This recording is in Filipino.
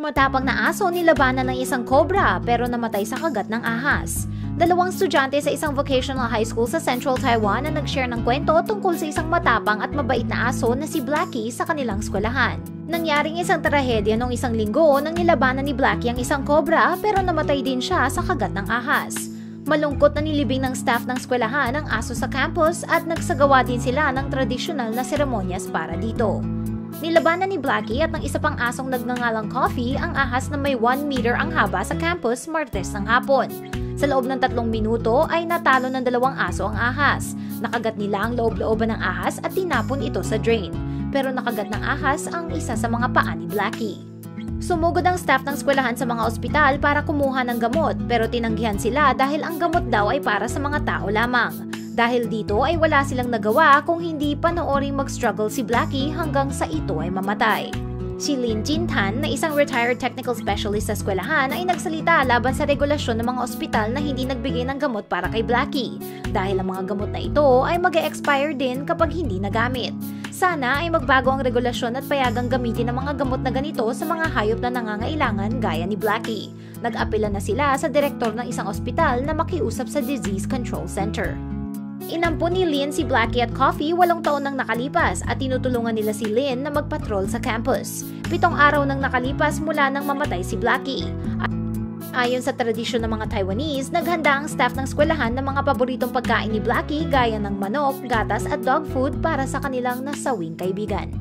Matapang na aso nilabanan ng isang cobra pero namatay sa kagat ng ahas. Dalawang estudyante sa isang vocational high school sa Central Taiwan ang nag-share ng kwento tungkol sa isang matapang at mabait na aso na si Blackie sa kanilang eskwelahan. Nangyaring isang trahedya noong isang linggo nang nilabanan ni Blackie ang isang cobra pero namatay din siya sa kagat ng ahas. Malungkot na nilibing ng staff ng eskwelahan ang aso sa campus at nagsagawa din sila ng tradisyonal na seremonyas para dito. Nilabanan ni Blackie at ng isa pang asong nagngangalang Coffee ang ahas na may 1 meter ang haba sa campus Martes ng hapon. Sa loob ng tatlong minuto ay natalo ng dalawang aso ang ahas. Nakagat nila ang loob-looban ng ahas at tinapon ito sa drain. Pero nakagat ng ahas ang isa sa mga paa ni Blackie. Sumugod ang staff ng eskwelahan sa mga ospital para kumuha ng gamot pero tinanggihan sila dahil ang gamot daw ay para sa mga tao lamang. Dahil dito ay wala silang nagawa kung hindi panooring mag-struggle si Blackie hanggang sa ito ay mamatay. Si Lin Jintan na isang retired technical specialist sa eskwelahan ay nagsalita laban sa regulasyon ng mga ospital na hindi nagbigay ng gamot para kay Blackie dahil ang mga gamot na ito ay mag expire din kapag hindi nagamit. Sana ay magbago ang regulasyon at payagang gamitin ang mga gamot na ganito sa mga hayop na nangangailangan gaya ni Blackie. Nag-apela na sila sa direktor ng isang ospital na makiusap sa Disease Control Center. Inampo ni Lynn si Blackie at Coffee walong taon nang nakalipas at tinutulungan nila si Lynn na magpatrol sa campus. Pitong araw nang nakalipas mula nang mamatay si Blackie. Ayon sa tradisyon ng mga Taiwanese, naghanda ang staff ng eskwelahan ng mga paboritong pagkain ni Blackie gaya ng manok, gatas at dog food para sa kanilang nasawing kaibigan.